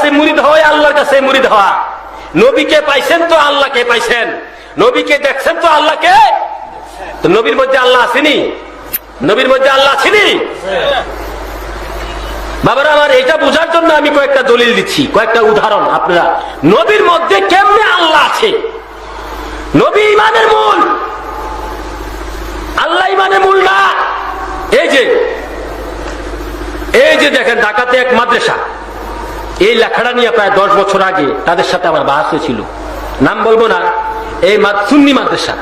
কাছে মুরিদ হওয়া আল্লাহর কাছে মুরিদ হওয়া। নবীকে পাইছেন তো আল্লাহকে পাইছেন? নবীকে দেখছেন তো আল্লাহকে তো নবীর মধ্যে আল্লাহ আসেনি নবীর মধ্যে আল্লাহ আসেনি বাবারা, আমার এটা বোঝার জন্য আমি কয়েকটা দলিল দিচ্ছি, কয়েকটা উদাহরণ আপনারা। নবীর মধ্যে কেমনে আল্লাহ আছে? নবী ইমানের মূল। আল্লাহ ইমানের মূল না। এই যে এই যে দেখেন, ঢাকাতে এক মাদ্রাসা। এই লেখাটা নিয়ে প্রায় দশ বছর আগে তাদের সাথে আমার বাস হয়েছিল। নাম বলব না, এই সুন্নি মাদ্রাসা।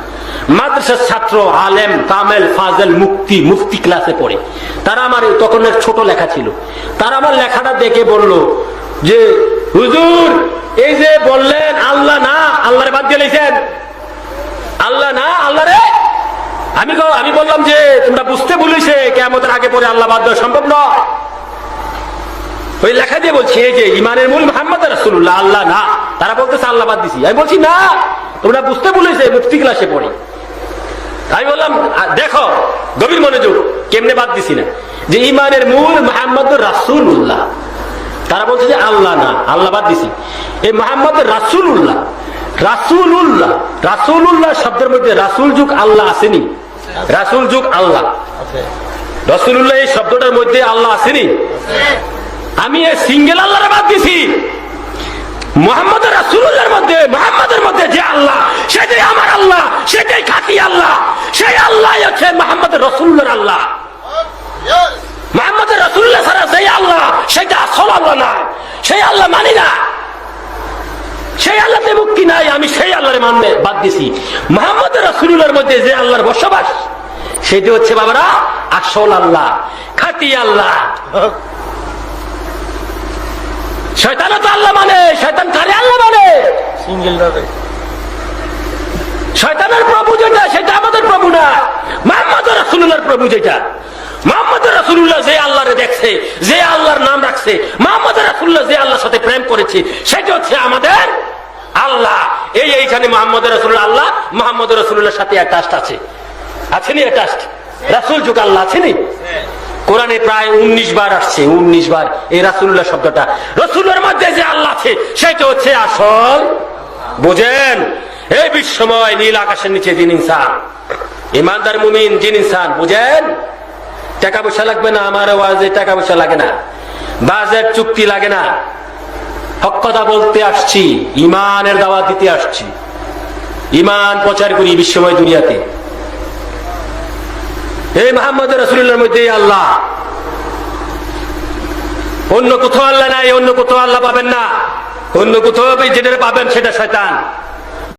মাদ্রাসার ছাত্র, আলেম, কামেল, ফাজেল, মুক্তি, মুফতি ক্লাসে পড়ে। তারা আমার তখন এক ছোট লেখা ছিল। তারা আমার লেখাটা দেখে বলল যে, হুজুর, এই যে বললেন আল্লাহ না, আল্লাহরে বাদ দিয়ে লেছেন আল্লাহ না আল্লাহ রে আমি আমি বললাম যে, তোমরা বুঝতে ভুলেছে কেমন আগে পরে আল্লাহ বাদ দেওয়া সম্ভব নয়। ওই লেখা দিয়ে বলছি এই যে ইমানের মূল মোহাম্মদ রাসুল্লাহ আল্লাহ না। তারা বলতেছে আল্লাহ বাদ দিছি। আমি বলছি না তোমরা বুঝতে বলেছে মুক্তি ক্লাসে পড়ে। আমি বললাম দেখো গভীর মনোযোগ কেমনে বাদ দিছি না। যে ইমানের মূল মোহাম্মদ রাসুল্লাহ তারা বলছে যে আল্লাহ না আল্লাহ বাদ দিছি। এই মোহাম্মদ রাসুল্লাহ রাসুল্লাহ রাসুল্লাহ শব্দের মধ্যে রাসুল যুগ আল্লাহ আসেনি। রাসুল যুগ আল্লাহ। রসুল্লাহ এই শব্দটার মধ্যে আল্লাহ আসেনি। আমি এই সিঙ্গেল আল্লাহর বাদ দিছি। রাসুলের মধ্যে মধ্যে যে আল্লাহ আমার আল্লাহ খাঁটি আল্লাহ, সেই আল্লাহ। আল্লাহ আল্লাহ সেই আল্লাহ মানি না। সেই মুক্তি নাই, আমি সেই আল্লাহরে মানবে, বাদ দিছি। মোহাম্মদ রসুল্লার মধ্যে যে আল্লাহর বসবাস, সেটি হচ্ছে বাবারা, আসল আল্লাহ খাতি আল্লাহ। শয়তানও তো আল্লাহ মানে শয়তান কারে আল্লাহ মানে? শয়তানের প্রভু যেটা সেটা আমাদের প্রভু না। মোহাম্মদ রাসুল্লাহর প্রভু যেটা। মোহাম্মদ রাসুল্লাহ যে আল্লাহরে দেখছে যে আল্লাহর নাম রাখছে মোহাম্মদ রাসুল্লাহ যে আল্লাহর সাথে প্রেম করেছে সেটা হচ্ছে আমাদের আল্লাহ। এই এইখানে মোহাম্মদ রাসুল্লাহ আল্লাহ মোহাম্মদ রাসুল্লাহর সাথে অ্যাটাস্ট আছে। আছেনি অ্যাটাস্ট রাসুল যুগ আল্লাহ আছেনি? কোরআনে প্রায় উনিশ বার আসছে, উনিশ বার এই রাসুল্লাহ শব্দটা। রসুলের মধ্যে যে আল্লাহ আছে, সেটা হচ্ছে আসল। বুঝেন? এই বিশ্বময় নীল আকাশের নিচে যিনি ইনসান, ইমানদার মুমিন যিনি ইনসান, বুঝেন? টাকা পয়সা লাগবে না, আমার ওয়াজে টাকা পয়সা লাগে না, বাজেট চুক্তি লাগে না। হক কথা বলতে আসছি, ইমানের দাওয়াত দিতে আসছি। ইমান প্রচার করি বিশ্বময় দুনিয়াতে। এই মোহাম্মদ রসুল্লার মধ্যে আল্লাহ। অন্য কোথাও আল্লাহ নাই, অন্য কোথাও আল্লাহ পাবেন না। অন্য কোথাও যেটা পাবেন সেটা শয়তান।